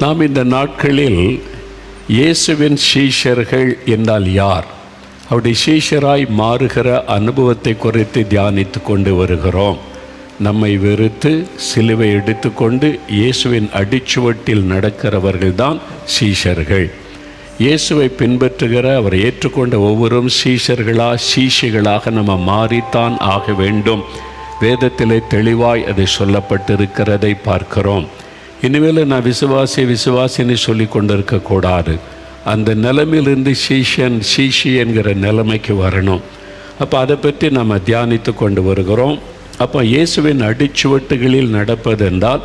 நாம் இந்த நாட்களில் இயேசுவின் சீஷர்கள் என்றால் யார்? அவருடைய சீஷராய் மாறுகிற அனுபவத்தை குறித்து தியானித்து கொண்டு வருகிறோம். நம்மை வெறுத்து சிலுவை எடுத்துக்கொண்டு இயேசுவின் அடிச்சுவட்டில் நடக்கிறவர்கள்தான் சீஷர்கள். இயேசுவை பின்பற்றுகிற அவர் ஏற்றுக்கொண்ட ஒவ்வொரும் சீஷர்களா சீஷிகளாக நம்ம மாறித்தான் ஆக வேண்டும். வேதத்திலே தெளிவாய் அது சொல்லப்பட்டிருக்கிறதை பார்க்கிறோம். இனிமேல் நான் விசுவாசி விசுவாசின்னு சொல்லி கொண்டிருக்கக்கூடாது அந்த நிலைமையிலிருந்து சீஷன் சீஷி என்கிற நிலைமைக்கு வரணும். அப்போ அதை பற்றி நம்ம தியானித்து கொண்டு வருகிறோம். அப்போ இயேசுவின் அடிச்சுவட்டுகளில் நடப்பதென்றால்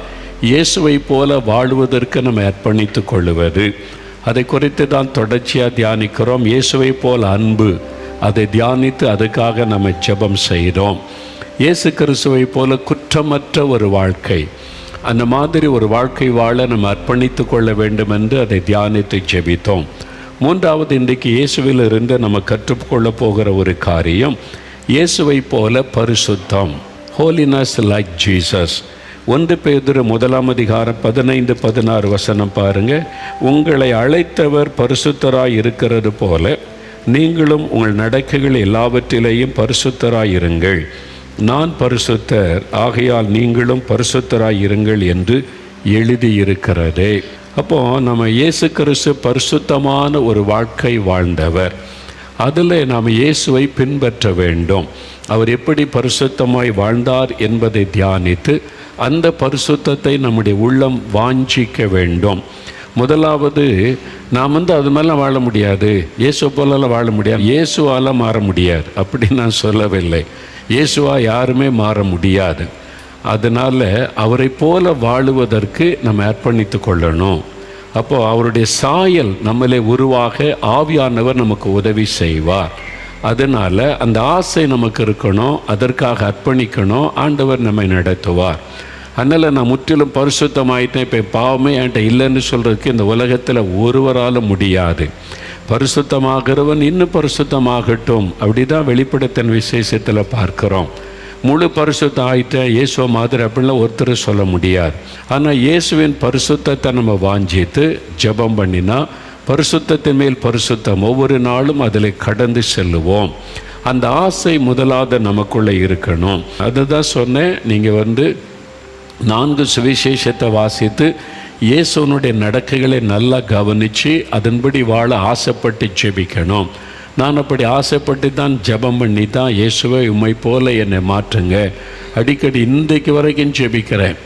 இயேசுவை போல வாழ்வதற்கு நம்ம அர்ப்பணித்து கொள்ளுவது. அதை குறித்து தான் தொடர்ச்சியாக தியானிக்கிறோம். இயேசுவை போல அன்பு அதை தியானித்து அதுக்காக நம்ம ஜெபம் செய்கிறோம் இயேசு கிறிஸ்துவை போல குற்றமற்ற ஒரு வாழ்க்கை. அந்த மாதிரி ஒரு வாழ்க்கை வாழ நம்ம அர்ப்பணித்து கொள்ள வேண்டும் என்று அதை தியானித்து ஜெபித்தோம். மூன்றாவது இன்றைக்கு இயேசுவிலிருந்து நம்ம கற்றுக்கொள்ள போகிற ஒரு காரியம் இயேசுவை போல பரிசுத்தம் ஹோலினஸ் லைக் ஜீசஸ் ஒன்று பேதுரு முதலாம் அதிகாரம் பதினைந்து பதினாறு வசனம் பாருங்க. உங்களை அழைத்தவர் பரிசுத்தராய் இருக்கிறது போல நீங்களும் உங்கள் நடக்கைகள் எல்லாவற்றிலேயும் பரிசுத்தராக இருங்கள். நான் பரிசுத்தர் ஆகையால் நீங்களும் பரிசுத்தராய் இருங்கள் என்று எழுதியிருக்கிறதே. அப்போ நம்ம இயேசு கிறிஸ்து பரிசுத்தமான ஒரு வாழ்க்கை வாழ்ந்தவர். அதில் நாம் இயேசுவை பின்பற்ற வேண்டும். அவர் எப்படி பரிசுத்தமாய் வாழ்ந்தார் என்பதை தியானித்து அந்த பரிசுத்தத்தை நம்முடைய உள்ளம் வாஞ்சிக்க வேண்டும். முதலாவது நாம் வந்து அது மேலே வாழ முடியாது. இயேசு போலலாம் வாழ முடியாது. இயேசுவால் மாற முடியாது. அப்படின்னு நான் சொல்லவில்லை. இயேசுவா யாருமே மாற முடியாது. அதனால் அவரை போல வாழுவதற்கு நம்ம அர்ப்பணித்து கொள்ளணும். அப்போது அவருடைய சாயல் நம்மளே உருவாக ஆவியானவர் நமக்கு உதவி செய்வார். அதனால் அந்த ஆசை நமக்கு இருக்கணும் அதற்காக அர்ப்பணிக்கணும் ஆண்டவர் நம்மை நடத்துவார். அதனால் நான் முற்றிலும் பரிசுத்தமாயிட்டேன் இப்போ பாவமே என்கிட்ட இல்லைன்னு சொல்கிறதுக்கு இந்த உலகத்தில் ஒருவராலும் முடியாது. பரிசுத்தமாகிறவன் இன்னும் பரிசுத்தமாகட்டும். அப்படி தான் வெளிப்படத்தின் விசேஷத்தில் பார்க்குறோம். முழு பரிசுத்தம் ஆயிட்டேன் இயேசுவ மாதிரி அப்படிலாம் ஒருத்தர் சொல்ல முடியாது. ஆனால் இயேசுவின் பரிசுத்தத்தை நம்ம வாஞ்சித்து ஜெபம் பண்ணினா பரிசுத்தத்தின் மேல் பரிசுத்தம் ஒவ்வொரு நாளும் அதில் கடந்து செல்லுவோம். அந்த ஆசை முதலாவது நமக்குள்ளே இருக்கணும். அதுதான் சொன்னேன் நீங்கள் வந்து நான்கு சுவிசேஷத்தை வாசித்து இயேசுனுடைய நடக்கைகளை நல்லா கவனித்து அதன்படி வாழ ஆசைப்பட்டு ஜெபிக்கணும். நான் அப்படி ஆசைப்பட்டு தான் ஜெபம் பண்ணி தான் இயேசுவை உம்மை போல என்னை மாற்றுங்க. அடிக்கடி இன்றைக்கு வரைக்கும் ஜெபிக்கிறேன்.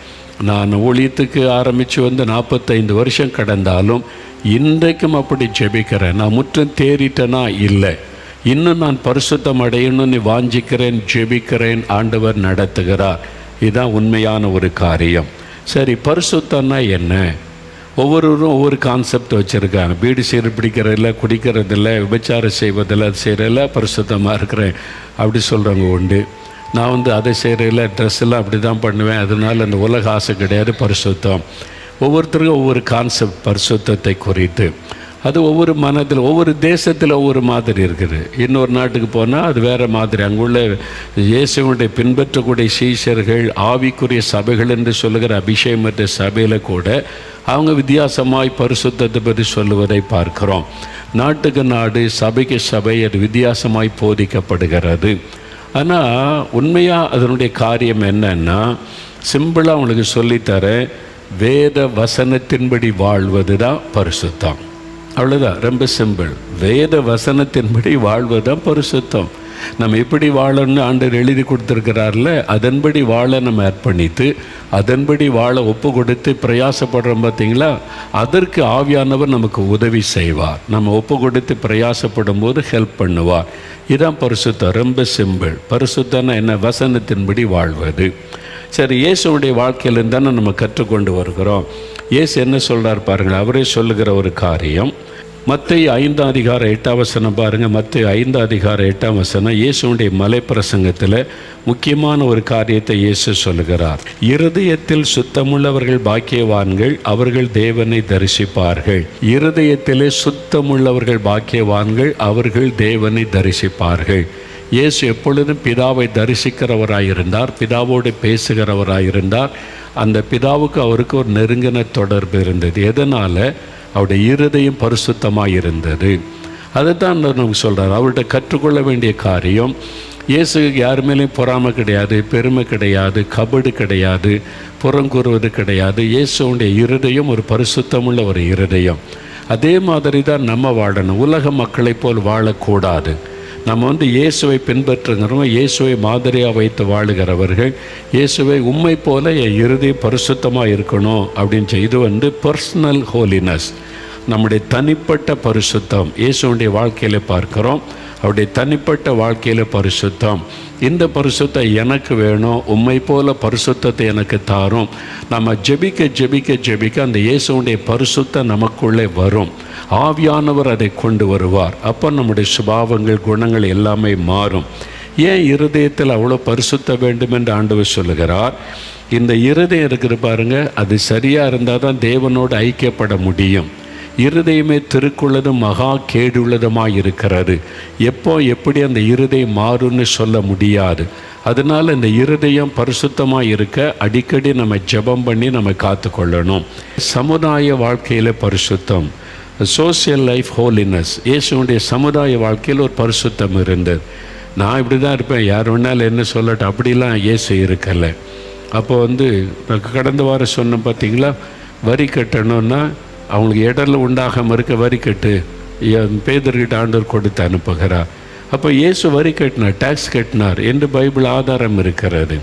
நான் ஊழியத்துக்கு ஆரம்பித்து வந்து நாற்பத்தைந்து வருஷம் கடந்தாலும் இன்றைக்கும் அப்படி ஜெபிக்கிறேன். நான் முற்றும் தேறிட்டேனா? இல்லை. இன்னும் நான் பரிசுத்தம் அடையணும்னு வாஞ்சிக்கிறேன் ஜெபிக்கிறேன் ஆண்டவர் நடத்துகிறார். இதுதான் உண்மையான ஒரு காரியம். சரி பரிசுத்தம்னா என்ன? ஒவ்வொருவரும் ஒவ்வொரு கான்செப்ட் வச்சுருக்காங்க. பீடி சீர் பிடிக்கிறதில்ல குடிக்கிறதில்ல விபச்சாரம் செய்வதில்ல அது செய்கிறதில்ல பரிசுத்தமாக இருக்கிறேன். அப்படி சொல்கிறவங்க உண்டு. நான் வந்து அதை செய்கிறதில்ல ட்ரெஸ் எல்லாம் அப்படி தான் பண்ணுவேன். அதனால அந்த உலக ஆசை கிடையாது பரிசுத்தம். ஒவ்வொருத்தருக்கும் ஒவ்வொரு கான்செப்ட் பரிசுத்தத்தை குறித்து. அது ஒவ்வொரு மனத்தில் ஒவ்வொரு தேசத்தில் ஒவ்வொரு மாதிரி இருக்குது. இன்னொரு நாட்டுக்கு போனால் அது வேறு மாதிரி. அங்குள்ள இயேசுவனுடைய பின்பற்றக்கூடிய சீஷர்கள் ஆவிக்குரிய சபைகள் என்று சொல்லுகிற அபிஷேகமற்ற சபையில் கூட அவங்க வித்தியாசமாய் பரிசுத்தத்தை பற்றி சொல்லுவதை பார்க்கிறோம். நாட்டுக்கு நாடு சபைக்கு சபை அது வித்தியாசமாய் போதிக்கப்படுகிறது. ஆனால் உண்மையாக அதனுடைய காரியம் என்னன்னா சிம்பிளாக உங்களுக்கு சொல்லித்தரேன். வேத வசனத்தின்படி வாழ்வது தான் பரிசுத்தம். அவ்வளோதான் ரொம்ப சிம்பிள். வேத வசனத்தின்படி வாழ்வது தான் பரிசுத்தம். நம்ம எப்படி வாழணும்னு ஆண்டவர் எழுதி கொடுத்துருக்கிறார்ல அதன்படி வாழ நம்ம அர்ப்பணித்து அதன்படி வாழ ஒப்பு கொடுத்து பிரயாசப்படுறோம் பார்த்தீங்களா? அதற்கு ஆவியானவர் நமக்கு உதவி செய்வார். நம்ம ஒப்பு கொடுத்து பிரயாசப்படும் போது ஹெல்ப் பண்ணுவார். இதான் பரிசுத்தம். ரொம்ப சிம்பிள். பரிசுத்தம்னா என்ன? வசனத்தின்படி வாழ்வது. சரி இயேசுடைய வாழ்க்கையிலேருந்து தானே நம்ம கற்றுக்கொண்டு வருகிறோம். இயேசு என்ன சொல்கிறார் பாருங்கள் அவரே சொல்லுகிற ஒரு காரியம். மத்திய ஐந்தாம் அதிகார எட்டாம் வசனம் பாருங்கள் மத்திய ஐந்தாம் அதிகார எட்டாம் வசனம் இயேசுடைய மலை பிரசங்கத்தில் முக்கியமான ஒரு காரியத்தை இயேசு சொல்லுகிறார். இருதயத்தில் சுத்தமுள்ளவர்கள் பாக்கியவான்கள் அவர்கள் தேவனை தரிசிப்பார்கள். இருதயத்திலே சுத்தமுள்ளவர்கள் பாக்கியவான்கள் அவர்கள் தேவனை தரிசிப்பார்கள். இயேசு எப்பொழுதும் பிதாவை தரிசிக்கிறவராயிருந்தார் பிதாவோடு பேசுகிறவராயிருந்தார் அந்த பிதாவுக்கு அவருக்கு ஒரு நெருங்கின தொடர்பு இருந்தது. எதனால்? அவருடைய இருதயம் பரிசுத்தமாக இருந்தது. அதை தான் நமக்கு சொல்கிறார் அவர்கிட்ட கற்றுக்கொள்ள வேண்டிய காரியம் இயேசு யார் மேலேயும் பொறாமை கிடையாது பெருமை கிடையாது கபடு கிடையாது புறங்கூறுவது கிடையாது. இயேசுடைய இருதயம் ஒரு பரிசுத்தமுள்ள ஒரு இருதயம். அதே மாதிரி தான் நம்ம வாழணும். உலக மக்களைப் போல் வாழக்கூடாது. நம்ம வந்து இயேசுவை பின்பற்றுகிறோம் இயேசுவை மாதிரியாக வைத்து வாழுகிறவர்கள் இயேசுவை உண்மை போல என் இறுதி பரிசுத்தமாக இருக்கணும் அப்படின்னு சொல்லி இது வந்து பர்சனல் ஹோலினஸ் நம்முடைய தனிப்பட்ட பரிசுத்தம் இயேசுடைய வாழ்க்கையில் பார்க்கிறோம். அவருடைய தனிப்பட்ட வாழ்க்கையில் பரிசுத்தம். இந்த பரிசுத்தம் எனக்கு வேணும் உண்மை போல பரிசுத்தத்தை எனக்கு தாரும். நம்ம ஜெபிக்க ஜெபிக்க ஜெபிக்க அந்த இயேசுடைய பரிசுத்தம் நமக்குள்ளே வரும். ஆவியானவர் அதை கொண்டு வருவார். அப்போ நம்முடைய சுபாவங்கள் குணங்கள் எல்லாமே மாறும். ஏன் இருதயத்தில் அவ்வளோ பரிசுத்த வேண்டும் என்று ஆண்டவர் சொல்லுகிறார்? இந்த இருதயம் இருக்கிற பாருங்க அது சரியாக இருந்தால் தான் தேவனோடு ஐக்கியப்பட முடியும். இருதயமே திருக்குள்ளதும் மகா கேடுள்ளதுமாக இருக்கிறது எப்போ எப்படி அந்த இருதயம் மாறும்னு சொல்ல முடியாது. அதனால் இந்த இருதயம் பரிசுத்தமாக இருக்க அடிக்கடி நம்ம ஜெபம் பண்ணி நம்ம காத்துக்கொள்ளணும். சமுதாய வாழ்க்கையில் பரிசுத்தம். சோசியல் லைஃப் ஹோலினஸ் இயேசுடைய சமுதாய வாழ்க்கையில் ஒரு பரிசுத்தம் இருந்தது. நான் இப்படி தான் இருப்பேன். யார் வேணாலும் என்ன சொல்லட்டும். அப்படிலாம் இயேசு இருக்கலை. அப்போ வந்து நான் கடந்த வாரம் சொன்னேன் பார்த்தீங்களா வரி கட்டணும்னா அவங்களுக்கு இடர்ல உண்டாகாமல் இருக்க வரி கட்டு என் பேதர்கிட்ட ஆண்டவர் கொடுத்து அனுப்புகிறார்? அப்போ இயேசு வரி கட்டினார் டேக்ஸ் கட்டினார் என்று பைபிள் ஆதாரம் இருக்கிறது.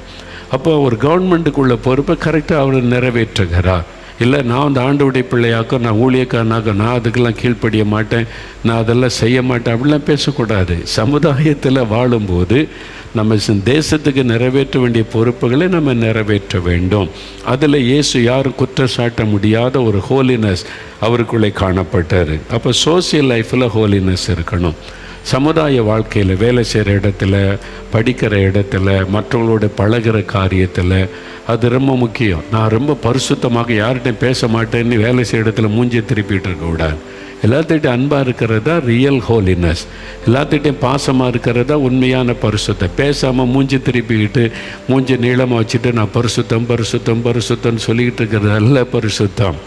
அப்போ ஒரு கவர்மெண்ட்டுக்குள்ள பொறுப்பை கரெக்டாக அவர் நிறைவேற்றுகிறார். இல்லை நான் அந்த ஆண்டவுடைய பிள்ளையாக்கோ நான் ஊழியக்காரனாக்கோ நான் அதுக்கெல்லாம் கீழ்ப்படிய மாட்டேன் நான் அதெல்லாம் செய்ய மாட்டேன் அப்படிலாம் பேசக்கூடாது. சமுதாயத்தில் வாழும்போது நம்ம தேசத்துக்கு நிறைவேற்ற வேண்டிய பொறுப்புகளை நம்ம நிறைவேற்ற வேண்டும். அதில் இயேசு யாரும் குற்றம் சாட்ட முடியாத ஒரு ஹோலினஸ் அவருக்குள்ளே காணப்பட்டார். அப்போ சோசியல் லைஃப்பில் ஹோலினஸ் இருக்கணும். சமுதாய வாழ்க்கையில் வேலை செய்கிற இடத்துல படிக்கிற இடத்துல மற்றவங்களோட பழகுற காரியத்தில் அது ரொம்ப முக்கியம். நான் ரொம்ப பரிசுத்தமாக யார்கிட்டையும் பேச மாட்டேன்னு வேலை செய்கிற இடத்துல மூஞ்சி திருப்பிட்டு இருக்கக்கூடாது எல்லாத்துக்கிட்டையும் அன்பாக இருக்கிறதா ரியல் ஹோலினஸ் எல்லாத்துக்கிட்டையும் பாசமாக இருக்கிறதா உண்மையான பரிசுத்தம். பேசாமல் மூஞ்சி திருப்பிக்கிட்டு மூஞ்சி நீளமாக வச்சுட்டு நான் பரிசுத்தம் பரிசுத்தம் பரிசுத்தம்னு சொல்லிக்கிட்டு இருக்கிறது நல்ல பரிசுத்தம்.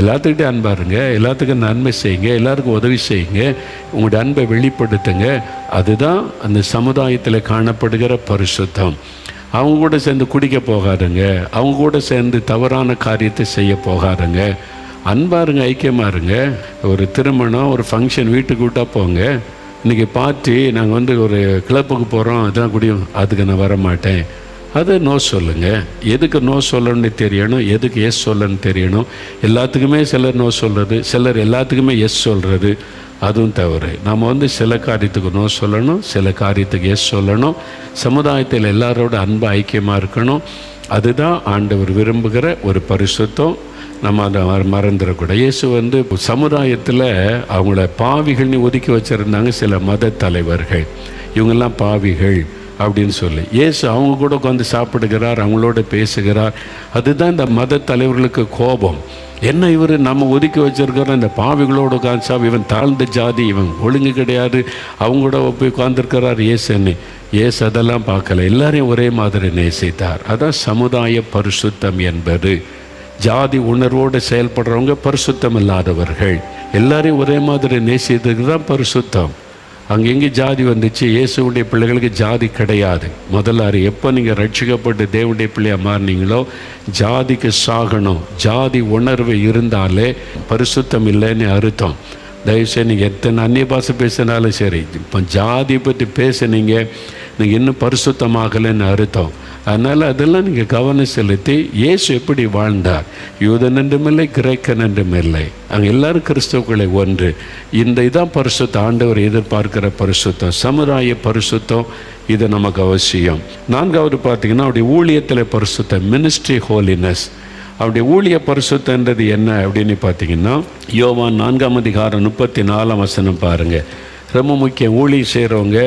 எல்லாத்துக்கிட்டையும் அன்பாக இருங்க எல்லாத்துக்கும் நன்மை செய்யுங்க எல்லாருக்கும் உதவி செய்யுங்க உங்களுடைய அன்பை வெளிப்படுத்துங்க. அதுதான் அந்த சமுதாயத்தில் காணப்படுகிற பரிசுத்தம். அவங்க கூட சேர்ந்து குடிக்க போகாதுங்க அவங்க கூட சேர்ந்து தவறான காரியத்தை செய்ய போகாதுங்க. அன்பாக இருங்க ஐக்கியமாக இருங்க. ஒரு திருமணம் ஒரு ஃபங்க்ஷன் வீட்டுக்கு விட்டால் போங்க. இன்றைக்கி பார்ட்டி நாங்கள் வந்து ஒரு கிளப்புக்கு போகிறோம் அதெல்லாம் குடியும் அதுக்கு நான் வர மாட்டேன் அது நோ சொல்லுங்க. எதுக்கு நோ சொல்லணும்னு தெரியணும்? எதுக்கு எஸ் சொல்லணும்னு தெரியணும்? எல்லாத்துக்குமே சிலர் நோ சொல்கிறது சிலர் எல்லாத்துக்குமே எஸ் சொல்கிறது அதுவும் தவறு. நம்ம வந்து சில காரியத்துக்கு நோ சொல்லணும் சில காரியத்துக்கு எஸ் சொல்லணும். சமுதாயத்தில் எல்லாரோட அன்பு ஐக்கியமாக இருக்கணும். அதுதான் ஆண்டவர் விரும்புகிற ஒரு பரிசுத்தம். நம்ம அதை மற- மறந்துடக்கூடாது. இயேசு வந்து சமுதாயத்தில் அவங்கள பாவிகள்னு ஒதுக்கி வச்சுருந்தாங்க சில மத தலைவர்கள். இவங்கெல்லாம் பாவிகள். அப்படின்னு சொல்லி. ஏசு அவங்க கூட உட்காந்து சாப்பிடுகிறார் அவங்களோட பேசுகிறார். அதுதான் இந்த மத தலைவர்களுக்கு கோபம். என்ன இவர் நம்ம ஒதுக்கி வச்சிருக்கிற இந்த பாவிகளோட உட்காந்து இவன் தாழ்ந்த ஜாதி இவன் ஒழுங்கு கிடையாது. அவங்க கூட போய் உட்காந்துருக்கிறார் ஏசுன்னு ஏசு அதெல்லாம் பார்க்கல. எல்லாரையும் ஒரே மாதிரி நேசித்தார். அதான் சமுதாய பரிசுத்தம் என்பது. ஜாதி உணர்வோடு செயல்படுறவங்க பரிசுத்தம் இல்லாதவர்கள். எல்லாரையும் ஒரே மாதிரி நேசித்ததுக்கு தான் பரிசுத்தம். அங்கே எங்கே ஜாதி வந்துச்சு? இயேசுடைய பிள்ளைகளுக்கு ஜாதி கிடையாது. முதலாறு எப்போ நீங்கள் ரட்சிக்கப்பட்டு தேவனுடைய பிள்ளையாக மாறினீங்களோ ஜாதிக்கு சாகணும். ஜாதி உணர்வு இருந்தாலே பரிசுத்தம் இல்லைன்னு அர்த்தம். தயவுசெய்து நீங்கள் எத்தனை அந்நிய பாஷை பேசினாலும் சரி இப்போ ஜாதி பற்றி பேசுனீங்க நீங்கள் இன்னும் பரிசுத்தமாகலைன்னு அர்த்தம். அதனால் அதெல்லாம் நீங்கள் கவனம் செலுத்தி இயேசு எப்படி வாழ்ந்தார்? யூதன் என்றும் இல்லை கிரேக்கன் என்றும் இல்லை. அங்கே எல்லாரும் கிறிஸ்தவர்களை ஒன்று. இந்த இதான் பரிசுத்தம். ஆண்டவர் எதிர்பார்க்கிற பரிசுத்தம். சமுதாய பரிசுத்தம். இது நமக்கு அவசியம். நான்காவது பார்த்தீங்கன்னா அவருடைய ஊழியத்தில் பரிசுத்தம். மினிஸ்ட்ரி ஹோலினஸ் அவருடைய ஊழிய பரிசுத்தன்றது என்ன அப்படின்னு பார்த்தீங்கன்னா யோவான் நான்காம் அதிகாரம் முப்பத்தி நாலாம் வசனம் பாருங்கள் ரொம்ப முக்கியம். ஊழியம் செய்கிறவங்க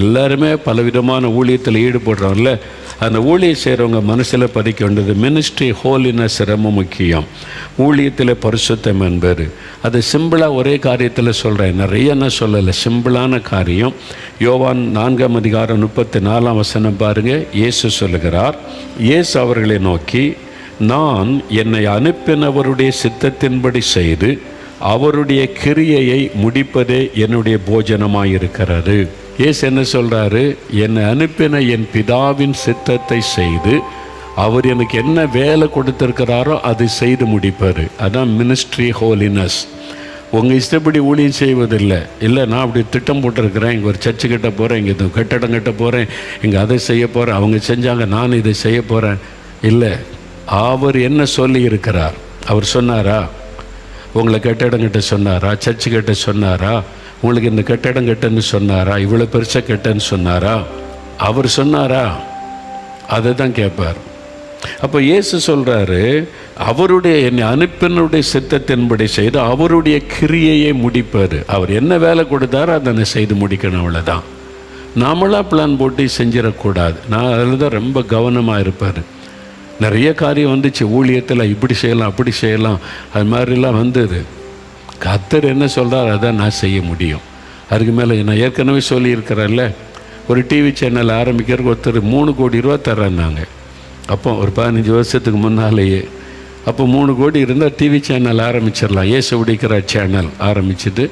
எல்லாருமே பலவிதமான ஊழியத்தில் ஈடுபடுறவங்கள அந்த ஊழியம் செய்கிறவங்க மனசில் பதிக்க வேண்டியது மினிஸ்ட்ரி ஹோலினஸ் ரொம்ப முக்கியம். ஊழியத்தில் பரிசுத்தம் என்பது. அது சிம்பிளாக ஒரே காரியத்தில் சொல்கிறேன் நிறைய நான் சொல்லலை. சிம்பிளான காரியம். யோவான் நான்காம் அதிகாரம் முப்பத்தி நாலாம் வசனம் பாருங்கள் இயேசு சொல்லுகிறார் இயேசு அவர்களை நோக்கி நான் என்னை அனுப்பினவருடைய சித்தத்தின்படி செய்து அவருடைய கிரியையை முடிப்பதே என்னுடைய போஜனமாயிருக்கிறது. இயேசு என்ன சொல்கிறாரு என்னை அனுப்பின என் பிதாவின் சித்தத்தை செய்து அவர் எனக்கு என்ன வேலை கொடுத்துருக்கிறாரோ அதை செய்து முடிப்பார். அதான் மினிஸ்ட்ரி ஹோலினஸ் உங்கள் இஷ்டப்படி ஊழியம் செய்வதில்லை. இல்லை நான் அப்படி திட்டம் போட்டிருக்கிறேன். இங்கே ஒரு சர்ச்சு கட்ட போகிறேன் இங்கே இது கட்டடம் கட்ட போகிறேன் இங்கே அதை செய்ய போகிறேன் அவங்க செஞ்சாங்க நான் இதை செய்ய போகிறேன் இல்லை அவர் என்ன சொல்லி இருக்கிறார்? அவர் சொன்னாரா? உங்களை கட்டடம் கட்ட சொன்னாரா? சர்ச்சு கட்ட சொன்னாரா? உங்களுக்கு இந்த கட்டடம் கெட்டன்னு சொன்னாரா? இவ்வளோ பெருசாக கெட்டன்னு சொன்னாரா? அவர் சொன்னாரா? அதை தான் கேட்பார். அப்போ இயேசு சொல்கிறாரு அவருடைய என்னை அனுப்பினுடைய சித்தத்தின்படி செய்து அவருடைய கிரியையை முடிப்பார் அவர் என்ன வேலை கொடுத்தாரோ அதை செய்து முடிக்கணும் அவ்வளோதான் நாமளாக பிளான் போட்டு செஞ்சிடக்கூடாது. நான் அதில் தான் ரொம்ப கவனமாக இருப்பார். நிறைய காரியம் வந்துச்சு. ஊழியத்தில் இப்படி செய்யலாம் அப்படி செய்யலாம். அது மாதிரிலாம் வந்தது. கத்தர் என்ன சொல்கிறார் அதான் நான் செய்ய முடியும். அதுக்கு மேலே நான் ஏற்கனவே சொல்லியிருக்கிறேன்ல ஒரு டிவி சேனல் ஆரம்பிக்கிறதுக்கு ஒருத்தர் மூணு கோடி ரூபா தர்றேன்னாங்க. அப்போ ஒரு பதினஞ்சு வருஷத்துக்கு முன்னாலேயே அப்போ மூணு கோடி இருந்தால் டிவி சேனல் ஆரம்பிச்சிடலாம். ஏசு உடிக்கிற சேனல் ஆரம்பிச்சுட்டு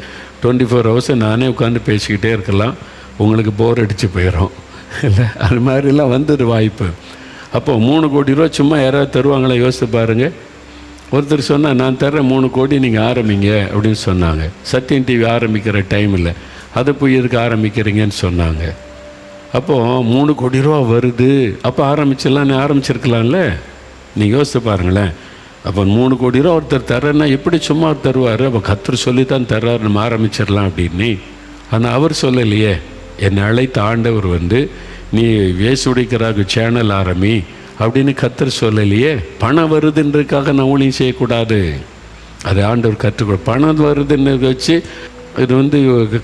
டுவெண்ட்டி ஃபோர் ஹவர்ஸ் நானே உட்காந்து பேசிக்கிட்டே இருக்கலாம். உங்களுக்கு போர் அடித்து போயிடும் இல்லை அது மாதிரிலாம் வந்தது வாய்ப்பு. அப்போ மூணு கோடி ரூபா சும்மா யாராவது தருவாங்களா? யோசித்து பாருங்கள் ஒருத்தர் சொன்னால் நான் தர்றேன் மூணு கோடி நீங்கள் ஆரம்பிங்க அப்படின்னு சொன்னாங்க. சத்தியம் டிவி ஆரம்பிக்கிற டைம் இல்லை. அதை போய் எதுக்கு ஆரம்பிக்கிறீங்கன்னு சொன்னாங்க. அப்போது மூணு கோடி ரூபா வருது. அப்போ ஆரம்பிச்சிடலாம் நீ ஆரம்பிச்சிருக்கலாம்ல? நீங்கள் யோசித்து பாருங்களேன். அப்போ மூணு கோடி ரூபா ஒருத்தர் தரேன்னா எப்படி சும்மா தருவார்? அப்போ கத்தர் சொல்லி தான் தர்றாரு நம்ம ஆரம்பிச்சிடலாம் அப்படின்னு. ஆனால் அவர் சொல்லலையே. என்னை அழைத்த ஆண்டவர் வந்து நீ வேசுடிக்கிறாக்கு சேனல் ஆரம்பி அப்படின்னு கத்தர் சொல்லலையே? பணம் வருதுன்றதுக்காக நான் ஊழியம் செய்யக்கூடாது. அது ஆண்டவர் கற்றுக்கொடு. பணம் வருதுன்னு வச்சு இது வந்து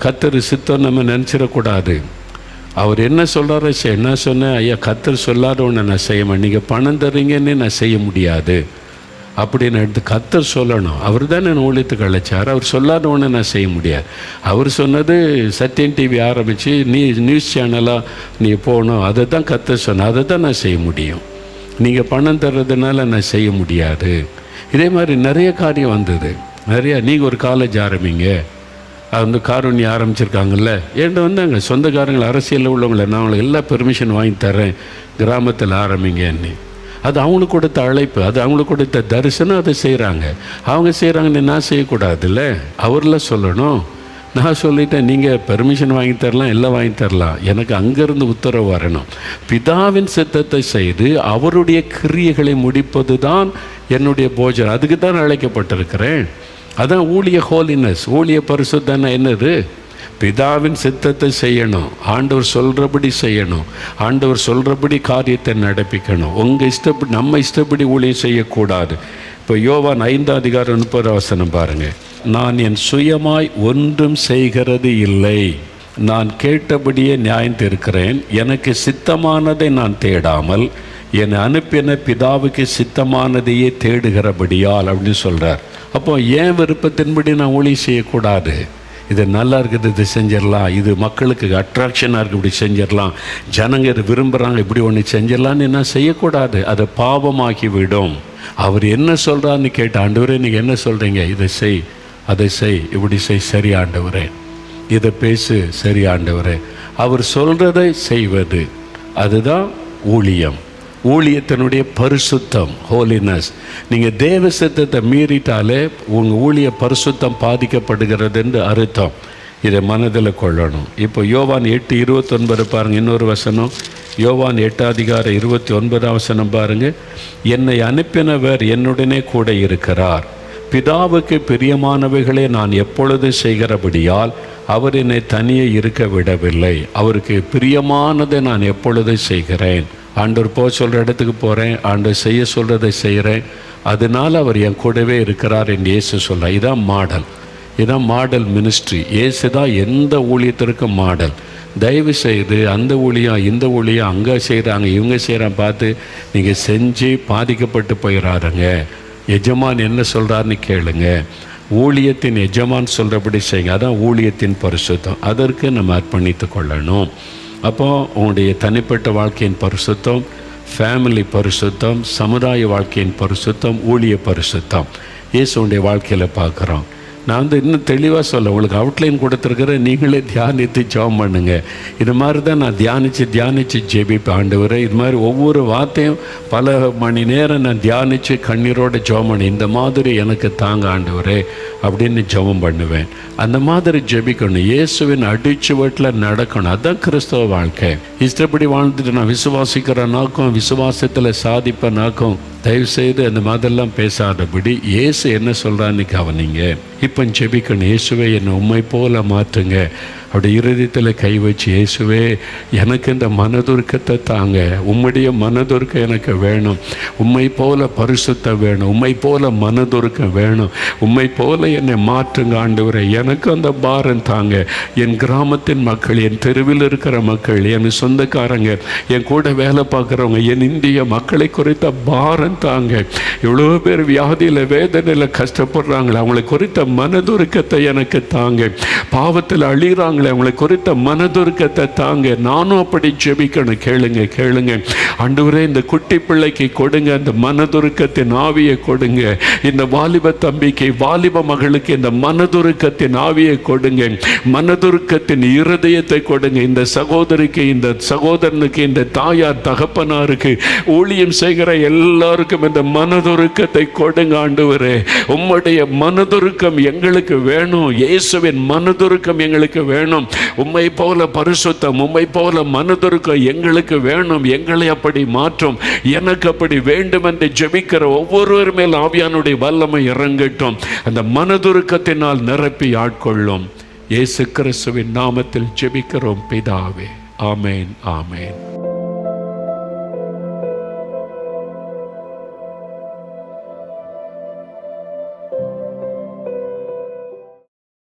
கத்தர் சித்தம் நம்ம நினச்சிடக்கூடாது. அவர் என்ன சொல்கிறாரோ என்ன சொன்னேன் ஐயா கத்தர் சொல்லாத ஒன்று நான் செய்ய மாட்டேன். நீங்கள் பணம் தரீங்கன்னு நான் செய்ய முடியாது. அப்படின்னு எடுத்து கத்தர் சொல்லணும். அவர் தான் நான் ஊழியத்துக்கு அழைச்சார். அவர் சொல்லாத ஒன்று நான் செய்ய முடியாது. அவர் சொன்னது சத்தியன் டிவி ஆரம்பித்து நீ நியூஸ் சேனலாக நீ போகணும். அதை தான் கத்தர் சொன்ன அதை தான் நான் செய்ய முடியும். நீங்கள் பணம் தர்றதுனால நான் செய்ய முடியாது. இதே மாதிரி நிறைய காரியம் வந்தது. நிறையா நீங்கள் ஒரு காலேஜ் ஆரம்பிங்க. அது வந்து காரூணி ஆரம்பிச்சிருக்காங்கல்ல. என்கிட்ட வந்தாங்க? சொந்தக்காரங்கள் அரசியலில் உள்ளவங்கள நான் அவங்களுக்கு எல்லா பெர்மிஷன் வாங்கி தரேன் கிராமத்தில் ஆரம்பிங்கன்னு. அது அவங்களுக்கு கொடுத்த அழைப்பு அது அவங்களுக்கு கொடுத்த தரிசனம் அதை செய்கிறாங்க அவங்க செய்கிறாங்கன்னு நான் செய்யக்கூடாதுல்ல? அவரில் சொல்லணும். நான் சொல்லிட்டேன் நீங்கள் பெர்மிஷன் வாங்கி தரலாம் எல்லாம் வாங்கி தரலாம். எனக்கு அங்கேருந்து உத்தரவு வரணும். பிதாவின் சித்தத்தை செய்து அவருடைய கிரியைகளை முடிப்பது தான் என்னுடைய போஜனம். அதுக்கு தான் அழைக்கப்பட்டிருக்கிறேன். அதான் ஊழிய ஹோலினஸ் ஊழிய பரிசுத்தன என்னது? பிதாவின் சித்தத்தை செய்யணும். ஆண்டவர் சொல்கிறபடி செய்யணும். ஆண்டவர் சொல்கிறபடி காரியத்தை நடப்பிக்கணும். உங்கள் இஷ்டப்படி நம்ம இஷ்டப்படி ஊழியம் செய்யக்கூடாது. இப்போ யோவான் ஐந்தாம் அதிகாரம் முப்பது வசனம் பாருங்கள் நான் என் சுயமாய் ஒன்றும் செய்கிறது இல்லை. நான் கேட்டபடியே நியாயந்திருக்கிறேன் எனக்கு சித்தமானதை நான் தேடாமல் என்னை அனுப்பின பிதாவுக்கு சித்தமானதையே தேடுகிறபடியால் அப்படின்னு சொல்கிறார் அப்போ ஏன் விருப்பத்தின்படி நான் ஒளி செய்யக்கூடாது? இது நல்லா இருக்குது இது செஞ்சிடலாம். இது மக்களுக்கு அட்ராக்ஷனாக இருக்குது இப்படி செஞ்சிடலாம். ஜனங்க இது விரும்புகிறாங்க இப்படி ஒன்று செஞ்சிடலான்னு என்ன செய்யக்கூடாது? அது பாவமாகி விடும் அவர் என்ன சொல்கிறான்னு கேட்ட ஆண்டவரே நீங்கள் என்ன சொல்கிறீங்க இதை செய். அதை செய் இப்படி செய் சரி ஆண்டவரே. இதை பேசு சரி ஆண்டவரே. அவர் சொல்கிறதை செய்வது அதுதான் ஊழியம். ஊழியத்தினுடைய பரிசுத்தம் ஹோலினஸ் நீங்கள் தேவ சித்தத்தை மீறிட்டாலே உங்கள் ஊழிய பரிசுத்தம் பாதிக்கப்படுகிறது என்று அர்த்தம். இதை மனதில் கொள்ளணும். இப்போ யோவான் எட்டு இருபத்தொன்பது பாருங்கள் இன்னொரு வசனம். யோவான் எட்டு அதிகாரம் இருபத்தி ஒன்பதாம் வசனம் பாருங்கள் என்னை அனுப்பினவர் என்னுடனே கூட இருக்கிறார். பிதாவுக்கு பிரியமானவைகளை நான் எப்பொழுது செய்கிறபடியால் அவர் என்னை தனியே இருக்க விடவில்லை. அவருக்கு பிரியமானதை நான் எப்பொழுது செய்கிறேன்? ஆண்டவர் போக சொல்கிற இடத்துக்கு போகிறேன் ஆண்டவர் செய்ய சொல்கிறதை செய்கிறேன். அதனால் அவர் என் கூடவே இருக்கிறார் என்று இயேசு சொல்ல இதான் மாடல். இதான் மாடல் மினிஸ்ட்ரி இயேசு தான் எந்த ஊழியத்திற்கும் மாடல். தயவு செய்து அந்த ஊழியம் இந்த ஊழியம் அங்கே செய்கிறாங்க இவங்க செய்கிறான் பார்த்து நீங்கள் செஞ்சு பாதிக்கப்பட்டு போயிடாருங்க எஜமான் என்ன சொல்கிறாருன்னு கேளுங்க. ஊழியத்தின் எஜமான் சொல்கிறபடி செய்யுங்க. அதான் ஊழியத்தின் பரிசுத்தம். அதற்கு நம்ம அர்ப்பணித்து கொள்ளணும். அப்போ உங்களுடைய தனிப்பட்ட வாழ்க்கையின் பரிசுத்தம் ஃபேமிலி பரிசுத்தம் சமுதாய வாழ்க்கையின் பரிசுத்தம் ஊழிய பரிசுத்தம். இயேசுடைய வாழ்க்கையில் பார்க்குறோம். நான் வந்து இன்னும் தெளிவாக சொல்ல உங்களுக்கு அவுட்லைன் கொடுத்துருக்கிற நீங்களே தியானித்து ஜெபம் பண்ணுங்க. இது மாதிரி தான் நான் தியானித்து தியானித்து ஜெபிப்பேன் ஆண்டவரே. இது மாதிரி ஒவ்வொரு வார்த்தையும் பல மணி நேரம் நான் தியானித்து கண்ணீரோட ஜெபம் பண்ணி இந்த மாதிரி எனக்கு தாங்க ஆண்டவரே அப்படின்னு ஜெபம் பண்ணுவேன். அந்த மாதிரி ஜெபிக்கணும். இயேசுவின் அடிச்சுவட்டில் நடக்கணும். அதுதான் கிறிஸ்தவ வாழ்க்கை. இஷ்டப்படி வாழ்ந்துட்டு நான் விசுவாசிக்கிறனாக்கும் விசுவாசத்தில் சாதிப்பனாக்கும் செய்து அந்த மாதிரிலாம் பேசாதபடி இயேசு என்ன சொல்கிறான்னு கவனிங்க. இப்போ ஜெபிக்கணும். இயேசுவை என்னை உண்மை போல மாற்றுங்க. அப்படி இருதயத்தில் கை வச்சு இயேசுவே எனக்கு இந்த மனதுருக்கத்தை தாங்க. உம்முடைய மனதுருக்கம் எனக்கு வேணும். உம்மை போல பரிசுத்த வேணும். உம்மை போல மனதுருக்கம் வேணும். உம்மை போல என்னை மாற்றுங்க ஆண்டவரை. எனக்கு அந்த பாரம் தாங்க. என் கிராமத்தின் மக்கள் என் தெருவில் இருக்கிற மக்கள் என் சொந்தக்காரங்க என் கூட வேலை பார்க்குறவங்க என் இந்திய மக்களை குறித்த பாரம் தாங்க. எவ்வளோ பேர் வியாதியில் வேதனையில் கஷ்டப்படுறாங்களே. அவங்களை குறித்த மனதுருக்கத்தை எனக்கு தாங்க. பாவத்தில் அழிகிறாங்க பாருங்களேன் உங்களை குறித்த மனதுருக்கத்தை தாங்க நானும் அப்படி ஜெபிக்கணும். கேளுங்க கேளுங்க. அன்றுவரே இந்த குட்டி பிள்ளைக்கு கொடுங்க அந்த மனதுருக்கத்தின் ஆவியை கொடுங்க. இந்த வாலிப தம்பிக்கு வாலிப மகளுக்கு இந்த மனதுருக்கத்தின் ஆவியை கொடுங்க. மனதுருக்கத்தின் இருதயத்தை கொடுங்க. இந்த சகோதரிக்கு இந்த சகோதரனுக்கு இந்த தாயார் தகப்பனாருக்கு ஊழியம் செய்கிற எல்லாருக்கும் இந்த மனதுருக்கத்தை கொடுங்க ஆண்டவரே. உம்முடைய மனதுருக்கம் எங்களுக்கு வேணும். இயேசுவின் மனதுருக்கம் எங்களுக்கு வேணும். உம்மை போல பரிசுத்தம் உம்மை போல மனதுருக்கம் எங்களுக்கு வேணும். எங்களை அப்படி மாற்றும். எனக்கு அப்படி வேண்டும் என்று ஜெபிக்கிற ஒவ்வொருவர் மேல் ஆவியானுடைய வல்லமை இறங்கட்டும். அந்த மனதுருக்கத்தினால் நிரப்பி ஆட்கொள்ளும். இயேசு கிறிஸ்துவின் நாமத்தில் ஜெபிக்கிறோம் பிதாவே. ஆமேன் ஆமேன்.